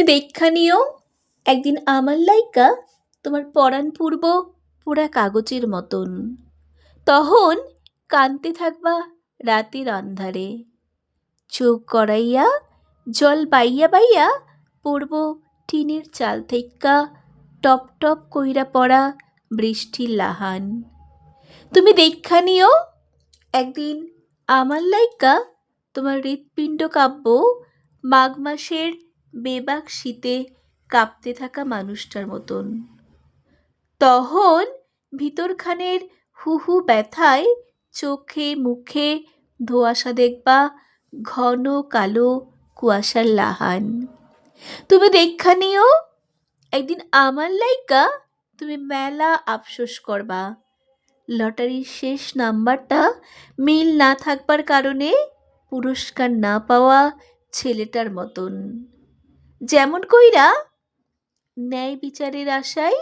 তুমি দেখা নিও। একদিন আমার লাইকা তোমার পরাণ পূর্ব পুরা কাগজের মতন। তখন কানতে থাকবা রাতের অন্ধারে। চোখ করাইয়া জল বাইয়া বাইয়া পড়ব টিনের চাল থেক্কা, টপ টপ কইরা পড়া বৃষ্টির লাহান। তুমি দেখা নিও। একদিন আমার লাইকা তোমার হৃৎপিণ্ড কাব্য মাঘ মাসের বেবাক শীতে কাঁপতে থাকা মানুষটার মতন। তখন ভিতরখানের হু হু ব্যথায় চোখে মুখে ধোঁয়াশা দেখবা ঘন কালো কুয়াশার লাহান। তুমি দেখা নিও, একদিন আমার লাইকা তুমি মেলা আফসোস করবা। লটারির শেষ নাম্বারটা মিল না থাকবার কারণে পুরস্কার না পাওয়া ছেলেটার মতন। যেমন কইরা ন্যায় বিচারের আশায়,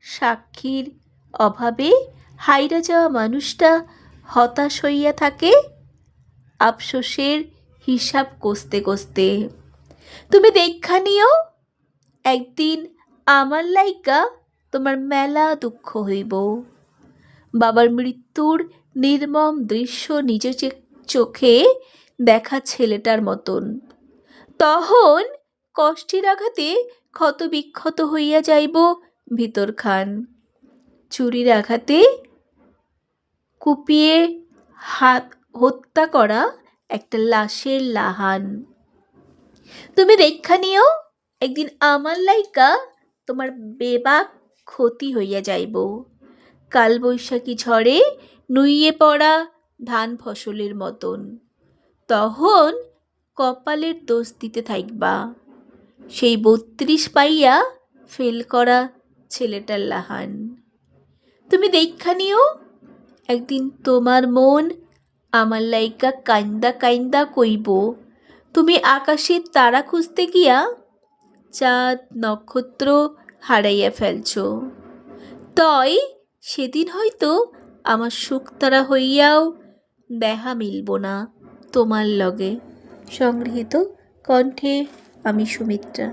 সাক্ষীর অভাবে হাইরা যাওয়া মানুষটা হতাশ হইয়া থাকে আফসোসের হিসাব কষতে কষতে। তুমি দেখা নিও, একদিন আমার লাইকা তোমার মেলা দুঃখ হইব। বাবার মৃত্যুর নির্মম দৃশ্য নিজ চে- চোখে দেখা ছেলেটার মতন। তখন কষ্টের আঘাতে ক্ষত বিক্ষত হইয়া যাইব ভিতরখান। চুরির আঘাতে কুপিয়ে হাত হত্যা করা একটা লাশের লাহান। তুমি দেখা নিও, একদিন আমার লাইকা তোমার বেবাক ক্ষতি হইয়া যাইব। কালবৈশাখী ঝড়ে নুইয়ে পড়া ধান ফসলের মতন। তখন কপালের দোষ দিতে থাকবা। সেই বত্রিশ পাইয়া ফেল করা ছেলেটার লাহান। তুমি দেখা নিও, একদিন তোমার মন আমার লাইকা কাইন্দা কাইন্দা কইব। তুমি আকাশের তারা খুঁজতে গিয়া চাঁদ, নক্ষত্র হারাইয়া ফেলছ। তয় সেদিন হয়তো আমার সুখতারা হইয়াও দেখা মিলব না তোমার লগে। সংগৃহীত কণ্ঠে আমি সুমিত্রা।